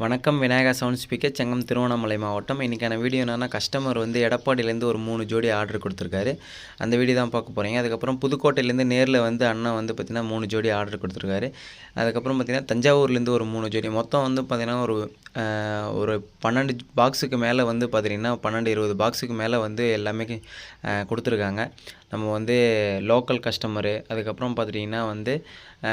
வணக்கம் Vinayaka sound speaker Chengam Tiruvannamalai மாவட்டம். இன்றைக்கான வீடியோ என்னென்னா கஸ்டமர் வந்து எடப்பாடியிலேருந்து ஒரு மூணு ஜோடி ஆர்டர் கொடுத்துருக்காரு. அந்த வீடியோ தான் பார்க்க போகிறீங்க அதுக்கப்புறம் புதுக்கோட்டையிலேருந்து நேரில் வந்து அண்ணன் வந்து பார்த்திங்கன்னா மூணு ஜோடி ஆர்டர் கொடுத்துருக்காரு. அதுக்கப்புறம் பார்த்திங்கன்னா தஞ்சாவூர்லேருந்து ஒரு மூணு ஜோடி. மொத்தம் வந்து பார்த்திங்கன்னா ஒரு ஒரு பன்னெண்டு பாக்ஸுக்கு மேலே வந்து பார்த்திங்கன்னா பன்னெண்டு இருபது பாக்ஸுக்கு மேலே வந்து எல்லாமே கொடுத்துருக்காங்க. நம்ம வந்து லோக்கல் கஸ்டமரு அதுக்கப்புறம் பார்த்துட்டிங்கன்னா வந்து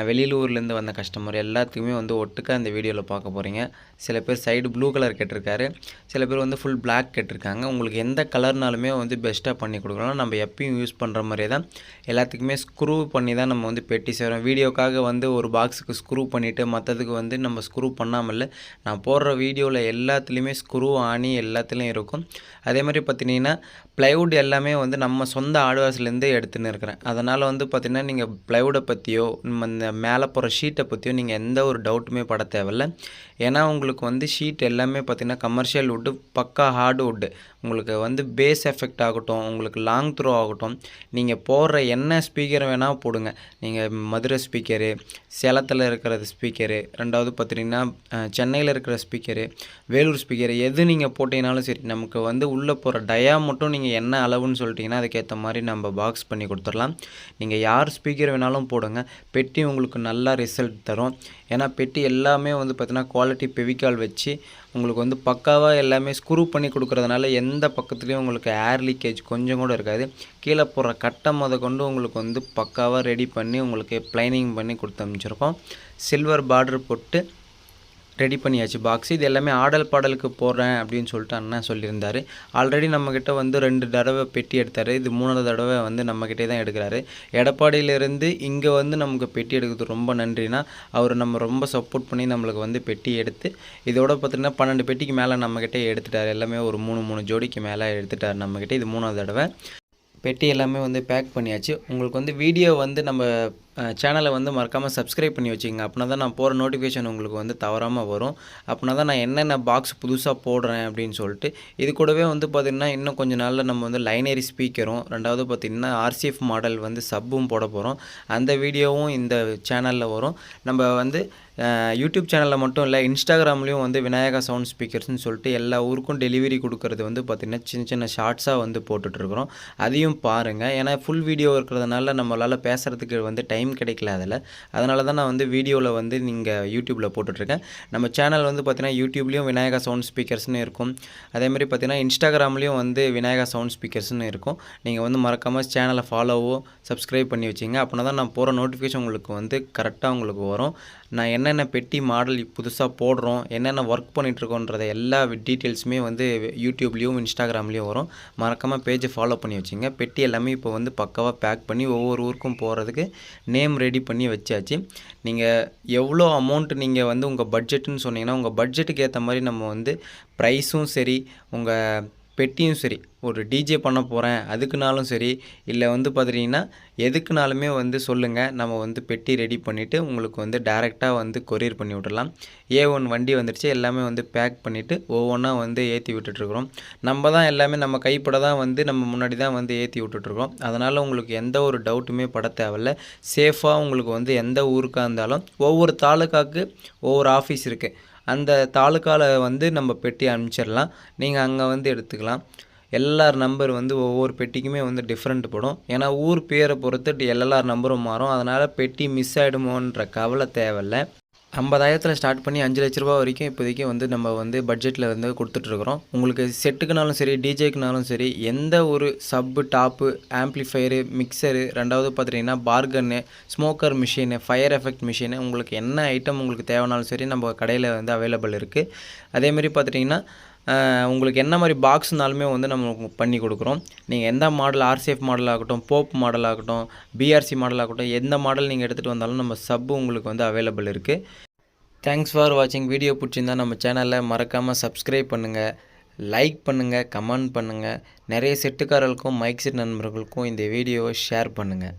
வெளியூர்லேருந்து வந்த கஸ்டமர் எல்லாத்துக்குமே வந்து ஒட்டுக்காக இந்த வீடியோவில் பார்க்க போகிறீங்க சில பேர் சைடு ப்ளூ கலர் கேட்டிருக்காரு. சில பேர் வந்து ஃபுல் பிளாக் கேட்டிருக்காங்க. உங்களுக்கு எந்த கலர்னாலுமே வந்து பெஸ்ட்டாக பண்ணி கொடுக்குறோம் நம்ம எப்பயும் யூஸ் பண்ணுற மாதிரியே தான் எல்லாத்துக்குமே ஸ்க்ரூ பண்ணி தான் நம்ம வந்து பெட்டி செய்கிறோம் வீடியோக்காக வந்து ஒரு பாக்ஸுக்கு ஸ்க்ரூ பண்ணிவிட்டு மற்றதுக்கு வந்து நம்ம ஸ்க்ரூ பண்ணாமல் நான் போடுற வீடியோவில் எல்லாத்துலேயுமே ஸ்க்ரூ ஆணி எல்லாத்துலேயும் இருக்கும். அதே மாதிரி பார்த்தீங்கன்னா ப்ளைவுட் எல்லாமே வந்து நம்ம சொந்த ஆடுவாசிலேருந்து எடுத்துன்னு இருக்கிறேன். அதனால் வந்து பார்த்திங்கன்னா நீங்கள் ப்ளைவுடை பற்றியோ நம்ம இந்த மேலே போகிற ஷீட்டை பற்றியோ நீங்கள் எந்த ஒரு டவுட்டுமே பட தேவையில்ல. ஏன்னா உங்களுக்கு உங்களுக்கு வந்து ஷீட் எல்லாமே பார்த்திங்கன்னா கமர்ஷியல் வுட்டு பக்கா ஹார்டு வுட்டு உங்களுக்கு வந்து பேஸ் எஃபெக்ட் ஆகட்டும் உங்களுக்கு லாங் த்ரோ ஆகட்டும் நீங்கள் போடுற என்ன ஸ்பீக்கர் வேணால் போடுங்க. நீங்கள் மதுரை ஸ்பீக்கரு சேலத்தில் இருக்கிற ஸ்பீக்கரு ரெண்டாவது பார்த்திங்கன்னா சென்னையில் இருக்கிற ஸ்பீக்கரு வேலூர் ஸ்பீக்கர் எது நீங்கள் போட்டிங்கனாலும் சரி நமக்கு வந்து உள்ளே போகிற டயா மட்டும் நீங்கள் என்ன அளவுன்னு சொல்லிட்டீங்கன்னா அதுக்கேற்ற மாதிரி நம்ம பாக்ஸ் பண்ணி கொடுத்துடலாம். நீங்கள் யார் ஸ்பீக்கர் வேணாலும் போடுங்க. பெட்டி உங்களுக்கு நல்லா ரிசல்ட் தரும். ஏன்னா பெட்டி எல்லாமே வந்து பார்த்தீங்கன்னா குவாலிட்டி பெவிக்கால் வச்சு உங்களுக்கு வந்து பக்காவாக எல்லாமே ஸ்க்ரூ பண்ணி கொடுக்குறதுனால எந்த பக்கத்துலேயும் உங்களுக்கு ஏர் லீக்கேஜ் கொஞ்சம் கூட இருக்காது. கீழே போடுற கட்டை முத கொண்டு உங்களுக்கு வந்து பக்காவாக ரெடி பண்ணி உங்களுக்கு ப்ளைனிங் பண்ணி கொடுத்து அமைச்சிருக்கோம். சில்வர் பார்டர் போட்டு ரெடி பண்ணியாச்சு. பாக்ஸ் இது எல்லாமே ஆடல் பாடலுக்கு போடுறேன் அப்படின்னு சொல்லிட்டு அண்ணன் சொல்லியிருந்தார். ஆல்ரெடி நம்மக்கிட்ட வந்து ரெண்டு தடவை பெட்டி எடுத்தார். இது மூணாவது தடவை வந்து நம்மக்கிட்டே தான் எடுக்கிறாரு. எடப்பாடியிலேருந்து இங்கே வந்து நமக்கு பெட்டி எடுக்கிறது ரொம்ப நன்றினா அவர் நம்ம ரொம்ப சப்போர்ட் பண்ணி நம்மளுக்கு வந்து பெட்டி எடுத்து இதோட பார்த்திங்கன்னா பன்னெண்டு பெட்டிக்கு மேலே நம்மக்கிட்டே எடுத்துட்டார். எல்லாமே ஒரு மூணு மூணு ஜோடிக்கு மேலே எடுத்துட்டார் நம்மக்கிட்ட இது மூணாவது தடவை. பெட்டி எல்லாமே வந்து பேக் பண்ணியாச்சு. உங்களுக்கு வந்து வீடியோ வந்து நம்ம சேனலை வந்து மறக்காமல் சப்ஸ்கிரைப் பண்ணி வச்சுங்க அப்படின்னா தான் நான் போகிற நோட்டிஃபிகேஷன் உங்களுக்கு வந்து தவறாமல் வரும். அப்படின்னா தான் நான் என்னென்ன பாக்ஸ் புதுசாக போடுறேன் அப்படின்னு சொல்லிட்டு இது கூடவே வந்து பார்த்திங்கன்னா இன்னும் கொஞ்சம் நாளில் நம்ம வந்து லைனரி ஸ்பீக்கரும் ரெண்டாவது பார்த்திங்கன்னா ஆர்சிஎஃப் மாடல் வந்து சப்பும் போட போகிறோம் அந்த வீடியோவும் இந்த சேனலில் வரும். நம்ம வந்து யூடியூப் சேனலில் மட்டும் இல்லை இன்ஸ்டாகிராம்லேயும் வந்து விநாயகா சவுண்ட் ஸ்பீக்கர்ஸ்னு சொல்லிட்டு எல்லா ஊருக்கும் டெலிவரி கொடுக்கறது வந்து பார்த்திங்கன்னா சின்ன சின்ன ஷார்ட்ஸாக வந்து போட்டுட்ருக்குறோம் அதையும் பாருங்கள் ஏன்னா ஃபுல் வீடியோ இருக்கிறதுனால நம்மளால் பேசுகிறதுக்கு வந்து டைம் கிடைக்கல அதில். அதனால தான் நான் வந்து வீடியோவில் வந்து நீங்கள் யூடியூப்பில் போட்டுட்ருக்கேன் நம்ம சேனல் வந்து பார்த்திங்கன்னா யூடியூப்லேயும் விநாயகா சவுண்ட் ஸ்பீக்கர்ஸ்னு இருக்கும். அதேமாதிரி பார்த்திங்கன்னா இன்ஸ்டாகிராம்லேயும் வந்து விநாயகா சவுண்ட் ஸ்பீக்கர்ஸ்னு இருக்கும். நீங்கள் வந்து மறக்காமல் சேனலை ஃபாலோவோ சப்ஸ்கிரைப் பண்ணி வச்சிங்க. அப்படின்னா தான் நான் போகிற நோட்டிஃபிகேஷன் உங்களுக்கு வந்து கரெக்டாக உங்களுக்கு வரும். நான் என்ன என்னென்ன பெட்டி மாடல் புதுசாக போடுறோம் என்னென்ன ஒர்க் பண்ணிகிட்ருக்கோன்றத எல்லா டீட்டெயில்ஸுமே வந்து யூடியூப்லேயும் இன்ஸ்டாகிராம்லேயும் வரும். மறக்காமல் பேஜை ஃபாலோ பண்ணி வச்சுங்க. பெட்டி எல்லாமே இப்போ வந்து பக்காவாக பேக் பண்ணி ஒவ்வொரு ஊருக்கும் போகிறதுக்கு நேம் ரெடி பண்ணி வச்சாச்சு. நீங்கள் எவ்வளோ அமௌண்ட் நீங்கள் வந்து உங்கள் பட்ஜெட்டுன்னு சொன்னீங்கன்னா உங்கள் பட்ஜெட்டுக்கு ஏற்ற மாதிரி நம்ம வந்து ப்ரைஸும் சரி உங்கள் பெட்டியும் சரி ஒரு டிஜே பண்ண போகிறேன் அதுக்குனாலும் சரி இல்லை வந்து பார்த்துட்டிங்கன்னா எதுக்குனாலுமே வந்து சொல்லுங்கள் நம்ம வந்து பெட்டி ரெடி பண்ணிவிட்டு உங்களுக்கு வந்து டேரெக்டாக வந்து கொரியர் பண்ணி விட்டுடலாம். ஏ ஒன் வண்டி வந்துடுச்சு எல்லாமே வந்து பேக் பண்ணிவிட்டு ஒவ்வொன்றா வந்து ஏற்றி விட்டுட்ருக்குறோம் நம்ம தான் எல்லாமே நம்ம கைப்பட தான் வந்து நம்ம முன்னாடி தான் வந்து ஏற்றி விட்டுட்ருக்கோம் அதனால் உங்களுக்கு எந்த ஒரு டவுட்டுமே பட தேவையில்ல. சேஃபாக உங்களுக்கு வந்து எந்த ஊருக்காக இருந்தாலும் ஒவ்வொரு தாலுக்காவுக்கு ஒவ்வொரு ஆஃபீஸ் இருக்குது அந்த தாலுக்காவில் வந்து நம்ம பெட்டி அனுப்பிச்சிடலாம் நீங்கள் அங்கே வந்து எடுத்துக்கலாம். எல்லார் நம்பர் வந்து ஒவ்வொரு பெட்டிக்குமே வந்து டிஃப்ரெண்ட் படும். ஏன்னா ஊர் பேரை பொறுத்து எல்எல்ஆர் நம்பரும் மாறும். அதனால் பெட்டி மிஸ் ஆகிடுமோன்ற கவலை தேவையில்ல. ஐம்பதாயிரத்தில் ஸ்டார்ட் பண்ணி அஞ்சு லட்ச ரூபா வரைக்கும் இப்போதைக்கு வந்து நம்ம வந்து பட்ஜெட்டில் வந்து கொடுத்துட்ருக்குறோம். உங்களுக்கு செட்டுக்குனாலும் சரி டிஜேக்குனாலும் சரி எந்த ஒரு சப்பு டாப்பு ஆம்ப்ளிஃபையரு மிக்சரு ரெண்டாவது பார்த்துட்டிங்கன்னா par can smoker machine fire effect machine உங்களுக்கு என்ன ஐட்டம் உங்களுக்கு தேவைனாலும் சரி நம்ம கடையில் வந்து அவைலபிள் இருக்குது அதேமாதிரி பார்த்துட்டிங்கன்னா உங்களுக்கு என்ன மாதிரி பாக்ஸ்னாலுமே வந்து நம்ம உங்களுக்கு பண்ணி கொடுக்குறோம். நீங்கள் எந்த மாடல் ஆர்சிஎஃப் மாடல் ஆகட்டும் போப் மாடல் ஆகட்டும் பிஆர்சி மாடல் ஆகட்டும் எந்த மாடல் நீங்கள் எடுத்துகிட்டு வந்தாலும் நம்ம சப்பு உங்களுக்கு வந்து அவைலபிள் இருக்குது தேங்க்ஸ் ஃபார் வாட்சிங் வீடியோ பிடிச்சிருந்தா நம்ம சேனலை மறக்காமல் சப்ஸ்கிரைப் பண்ணுங்கள் லைக் பண்ணுங்கள் கமெண்ட் பண்ணுங்கள் நிறைய செட்டுக்காரர்களுக்கும் மைக் செட் நண்பர்களுக்கும் இந்த வீடியோவை ஷேர் பண்ணுங்கள்